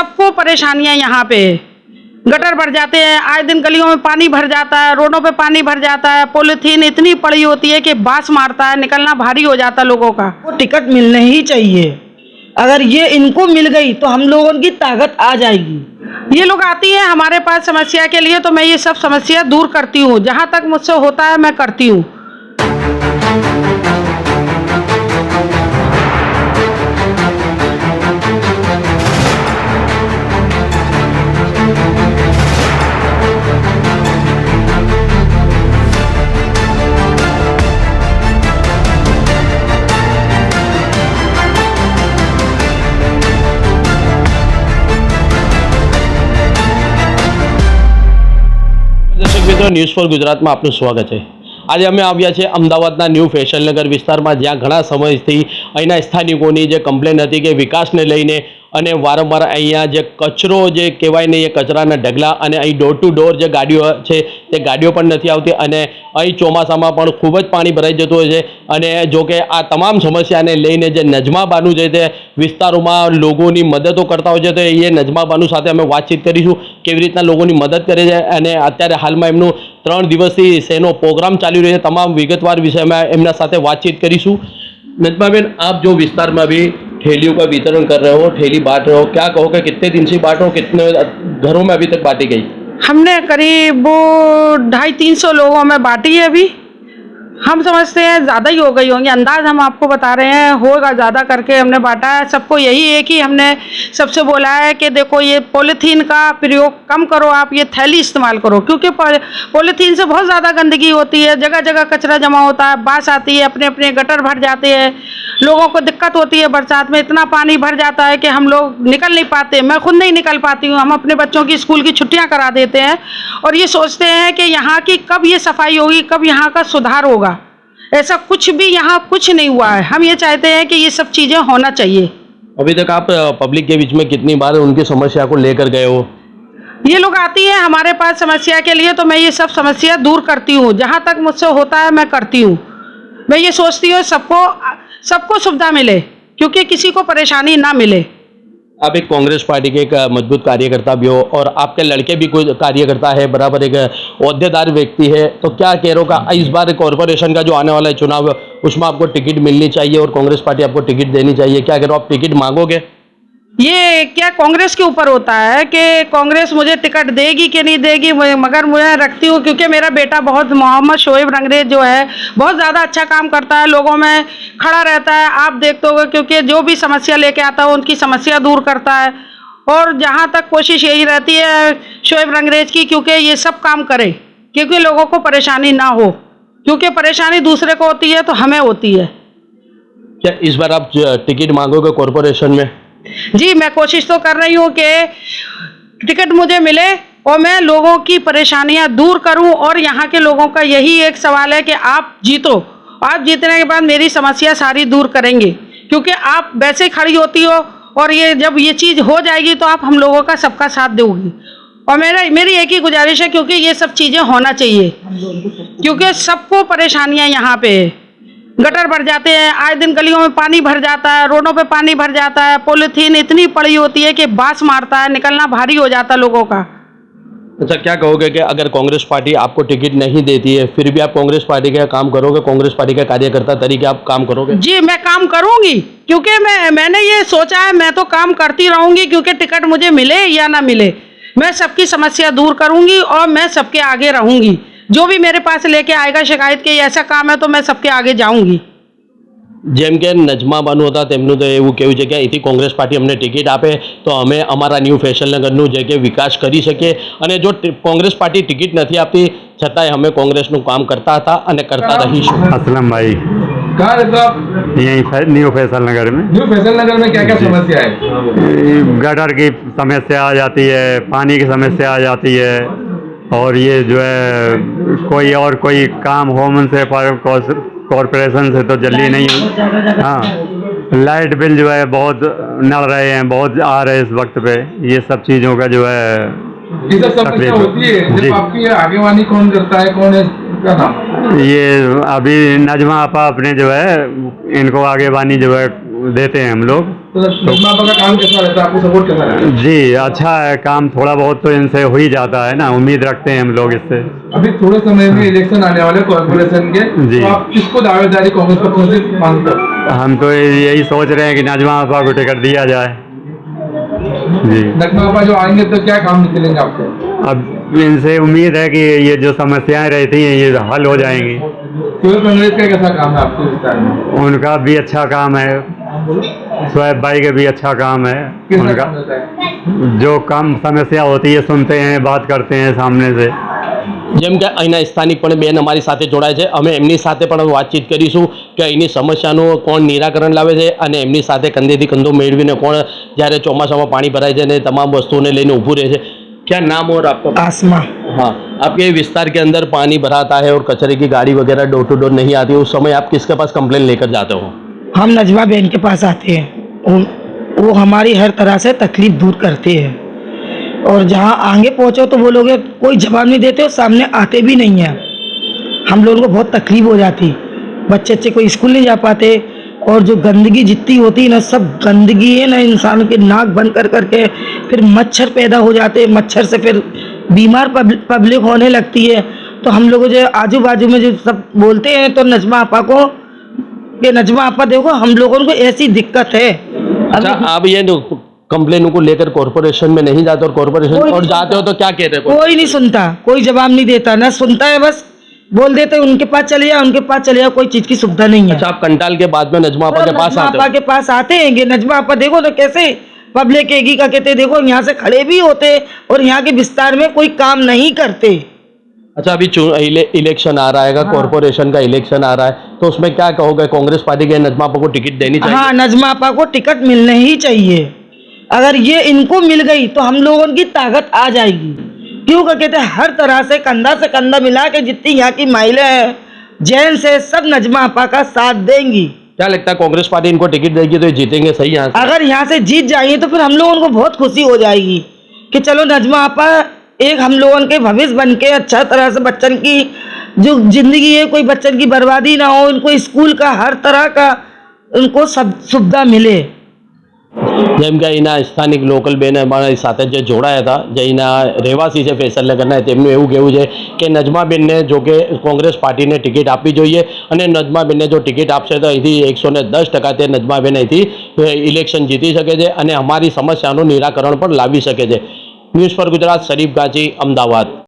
सबको परेशानियाँ यहाँ पे। गटर भर जाते हैं आए दिन गलियों में पानी भर जाता है रोडों पे पानी भर जाता है पॉलीथीन इतनी पड़ी होती है कि बाँस मारता है निकलना भारी हो जाता है लोगों का। को टिकट मिलना ही चाहिए। अगर ये इनको मिल गई तो हम लोगों की ताकत आ जाएगी। ये लोग आती है हमारे पास समस्या के लिए तो मैं ये सब समस्या दूर करती हूँ। जहाँ तक मुझसे होता है मैं करती हूँ। મિત્રો ન્યૂઝ ફોર ગુજરાતમાં આપનું સ્વાગત છે. આજે અમે આવ્યા છીએ અમદાવાદના ન્યૂ ફેશનનગર વિસ્તારમાં, જ્યાં ઘણા સમયથી અહીંના સ્થાનિકોની જે કમ્પ્લેન હતી કે વિકાસને લઈને અને વારંવાર અહીંયા જે કચરો જે કહેવાય ને એ કચરાના ઢગલા અને અહીં ડોર ટુ ડોર જે ગાડીઓ છે તે ગાડીઓ પણ નથી આવતી અને અહીં ચોમાસામાં પણ ખૂબ જ પાણી ભરાઈ જતું હોય છે. અને જો કે આ તમામ સમસ્યાને લઈને જે નજમાબાનું છે તે વિસ્તારોમાં લોકોની મદદો કરતા હોય છે તો એ નજમાબાનું સાથે અમે વાતચીત કરીશું કેવી રીતના લોકોની મદદ કરે છે અને અત્યારે હાલમાં એમનું ત્રણ દિવસથી શેનો પ્રોગ્રામ ચાલી રહ્યો છે તમામ વિગતવાર વિષય અમે એમના સાથે વાતચીત કરીશું. नजमा आप जो विस्तार में अभी ठेलियों का वितरण कर रहे हो, ठेली बांट रहे हो, क्या कहोगे, कितने दिन से बांट रहे हो, कितने घरों में अभी तक बांटी गई? हमने करीब ढाई तीन सौ लोगों में बांटी है अभी। हम समझते हैं, ज़्यादा ही हो गई होंगी। अंदाज हम आपको बता रहे हैं, होगा ज़्यादा करके हमने बांटा है। सबको यही है कि हमने सबसे बोला है कि देखो ये पॉलीथीन का प्रयोग कम करो आप, ये थैली इस्तेमाल करो, क्योंकि पॉलीथीन से बहुत ज़्यादा गंदगी होती है। जगह जगह कचरा जमा होता है, बास आती है अपने अपने गटर भर जाते हैं। लोगों को दिक्कत होती है बरसात में, इतना पानी भर जाता है कि हम लोग निकल नहीं पाते। मैं खुद नहीं निकल पाती हूँ। हम अपने बच्चों की स्कूल की छुट्टियाँ करा देते हैं और ये सोचते हैं कि यहाँ की कब ये सफ़ाई होगी, कब यहाँ का सुधार होगा। ऐसा कुछ भी यहाँ कुछ नहीं हुआ है। हम ये चाहते हैं कि ये सब चीज़ें होना चाहिए। अभी तक आप पब्लिक के बीच में कितनी बार उनकी समस्या को लेकर गए हो? ये लोग आती है हमारे पास समस्या के लिए तो मैं ये सब समस्या दूर करती हूँ। जहाँ तक मुझसे होता है मैं करती हूँ। मैं ये सोचती हूँ सबको सबको सुविधा मिले क्योंकि किसी को परेशानी ना मिले। आप एक कांग्रेस पार्टी के एक मज़बूत कार्यकर्ता भी हो और आपके लड़के भी कोई कार्यकर्ता है, बराबर एक अहदेदार व्यक्ति है तो क्या कह रहे का इस बार कॉरपोरेशन का जो आने वाला है चुनाव, उसमें आपको टिकट मिलनी चाहिए और कांग्रेस पार्टी आपको टिकट देनी चाहिए? क्या कह रहे हो आप टिकट मांगोगे? ये क्या कांग्रेस के ऊपर होता है कि कांग्रेस मुझे टिकट देगी कि नहीं देगी? मगर मैं रखती हूँ क्योंकि मेरा बेटा बहुत मोहम्मद शोएब रंगरेज जो है, बहुत ज़्यादा अच्छा काम करता है, लोगों में खड़ा रहता है। आप देखते होगे क्योंकि जो भी समस्या लेके आता है, उनकी समस्या दूर करता है। और जहाँ तक कोशिश यही रहती है शोएब रंगरेज की, क्योंकि ये सब काम करे, क्योंकि लोगों को परेशानी ना हो। क्योंकि परेशानी दूसरे को होती है तो हमें होती है। क्या इस बार आप टिकट मांगोगे कॉरपोरेशन में? जी, मैं कोशिश तो कर रही हूँ कि टिकट मुझे मिले और मैं लोगों की परेशानियाँ दूर करूँ और यहाँ के लोगों का यही एक सवाल है कि आप जीतो। आप जीतने के बाद मेरी समस्या सारी दूर करेंगे, क्योंकि आप वैसे खड़ी होती हो और ये जब ये चीज़ हो जाएगी तो आप हम लोगों का सबका साथ दोगी। और मेरा, मेरी एक ही गुजारिश है, क्योंकि ये सब चीज़ें होना चाहिए, क्योंकि सबको परेशानियाँ यहाँ पे है। गटर भर जाते हैं आए दिन गलियों में पानी भर जाता है रोडों पे पानी भर जाता है पॉलीथीन इतनी पड़ी होती है कि बाँस मारता है निकलना भारी हो जाता है लोगों का। अच्छा क्या कहोगे कि अगर कांग्रेस पार्टी आपको टिकट नहीं देती है फिर भी आप कांग्रेस पार्टी का काम करोगे कांग्रेस पार्टी का कार्यकर्ता तरीके आप काम करोगे? जी मैं काम करूँगी क्योंकि मैं मैंने ये सोचा है मैं तो काम करती रहूँगी क्योंकि टिकट मुझे मिले या ना मिले मैं सबकी समस्या दूर करूँगी और मैं सबके आगे रहूँगी। जो भी मेरे पास लेके आएगा शिकायत के ऐसा काम है तो मैं सबके आगे जाऊंगी જેમ કે નજમાબાનું હતા તેમનું તો એવું કહેવું છે કે અહીંથી કોંગ્રેસ પાર્ટી અમને ટિકિટ આપે તો અમે અમારા ન્યૂ ફેશનનગરનું જે કે વિકાસ કરી શકીએ અને જો ટી- કોંગ્રેસ પાર્ટી ટિકિટ નથી આપતી છતાંય અમે કોંગ્રેસનું કામ કરતા હતા અને કરતા રહીશું असलम भाई कहाँ रहते हो आप यहीं फै, न्यू फैसल नगर में न्यू फैसल नगर में क्या क्या जी। समस्या है ये गटर की समस्या आ जाती है पानी की समस्या आ जाती है और ये जो है कोई और कोई काम होम से पर कॉरपोरेशन से तो जल्दी नहीं हाँ लाइट बिल जो है बहुत नड़ रहे हैं बहुत आ रहे हैं इस वक्त पे ये सब चीज़ों का जो है तकलीफ़। होती है जी। जब आपकी आगेवानी कौन करता है कौन है ये अभी नजमा आपा अपने जो है इनको आगे बानी जो है देते हैं हम लोग। तो का काम कैसा रहता है? आपको सपोर्ट कैसा रहता है? जी अच्छा है काम थोड़ा बहुत तो इनसे हो ही जाता है ना उम्मीद रखते हैं हम लोग इससे। अभी थोड़े समय में इलेक्शन आने वाले कॉर्पोरेशन के जी। तो आप किसको दावेदारी कांग्रेस पक्ष से मांगते हो हम तो यही सोच रहे हैं कि नजमा आपा को टिकट दिया जाए। जी। नजमा आपा जो आएँगे तो क्या काम निकलेंगे आपको? अब इनसे उम्मीद है कि ये जो समस्याएँ रहती हैं ये हल हो जाएँगी। कांग्रेस का कैसा काम है आपको उनका भी अच्छा काम है। शोएब भाई का भी अच्छा काम है कैसा उनका काम रहता है जो कम समस्या होती है सुनते हैं बात करते हैं सामने से જેમ કે અહીંના સ્થાનિક પણ બેન અમારી સાથે જોડાય છે અમે એમની સાથે પણ વાતચીત કરીશું કે અહીંની સમસ્યાનું કોણ નિરાકરણ લાવે છે અને એમની સાથે કંધેથી કંધો મેળવીને કોણ જ્યારે ચોમાસામાં પાણી ભરાય છે અને તમામ વસ્તુઓને લઈને ઊભું રહે છે क्या नाम और आपका आसमा हाँ आपके विस्तार के अंदर पानी भराता है और कचरे की गाड़ी वगैरह डोर टू डोर नहीं आती उस समय आप किसके पास कंप्लेन लेकर जाते हो हम नजमा बहन के पास आते हैं। वो हमारी हर तरह से तकलीफ़ दूर करते हैं। और जहाँ आगे पहुँचो तो वो लोग कोई जवाब नहीं देते और सामने आते भी नहीं हैं। हम लोगों को बहुत तकलीफ़ हो जाती। बच्चे अच्छे कोई स्कूल नहीं जा पाते। और जो गंदगी जितनी होती है ना, सब गंदगी है ना इंसान के नाक बंद कर करके फिर मच्छर पैदा हो जाते मच्छर से फिर बीमार पब्लिक होने लगती है। तो हम लोग जो आजू बाजू में जो सब बोलते हैं तो नजमा आपा को कि नजमा आपा देखो हम लोगों को ऐसी दिक्कत है। अच्छा आप ये कंप्लेन को लेकर कॉर्पोरेशन में नहीं जाते और कॉर्पोरेशन और जाते हो तो क्या कहते हो? कोई नहीं सुनता कोई जवाब नहीं देता ना सुनता है बस। बोल देते उनके पास चले जाओ उनके पास चले जाओ कोई चीज़ की सुविधा नहीं है। अच्छा आप कंटाल के बाद में नजमा आपा के पास आते आपा के पास आते हैं नजमा आपा देखो ना कैसे पब्लिक एगी का कहते देखो यहाँ से खड़े भी होते और यहाँ के विस्तार में कोई काम नहीं करते। अच्छा अभी इलेक्शन आ रहा है कॉर्पोरेशन का इलेक्शन आ रहा है। तो उसमें क्या कहोगे? कांग्रेस पार्टी के नजमा आपा को टिकट देनी चाहिए। हाँ नजमा आपा को टिकट मिलने ही चाहिए। अगर ये इनको मिल गई तो हम लोगों की ताकत आ जाएगी। क्यों? कहते हैं हर तरह से कंधा से कंधा मिला के जितनी यहाँ की महिला है जेंट्स है सब नजमा आपा का साथ देंगी। क्या लगता है कांग्रेस पार्टी इनको टिकट देगी तो ये जीतेंगे सही यहाँ अगर यहाँ से जीत जाएँगे तो फिर हम लोगों को बहुत खुशी हो जाएगी कि चलो नजमा आपा एक हम लोगों के भविष्य बन के अच्छा तरह से बच्चन की जो जिंदगी है कोई बच्चन की बर्बादी ना हो उनको स्कूल का हर तरह का उनको सब सुविधा मिले જેમ કે અહીંના સ્થાનિક લોકલ બેન અમારી સાથે જે જોડાયા હતા જે અહીંના રહેવાસી છે ફેસલનગરના તેમનું એવું કહેવું છે કે નજમાબેનને જો કે કોંગ્રેસ પાર્ટીને ટિકિટ આપવી જોઈએ અને નજમાબેનને જો ટિકિટ આપશે તો અહીંથી એકસો ને દસ ટકા તે નજમાબેન અહીંથી અ, ઇલેક્શન જીતી શકે છે અને અમારી સમસ્યાનું નિરાકરણ પણ લાવી શકે છે ન્યૂઝ ફોર ગુજરાત શરીફ ગાંચી અમદાવાદ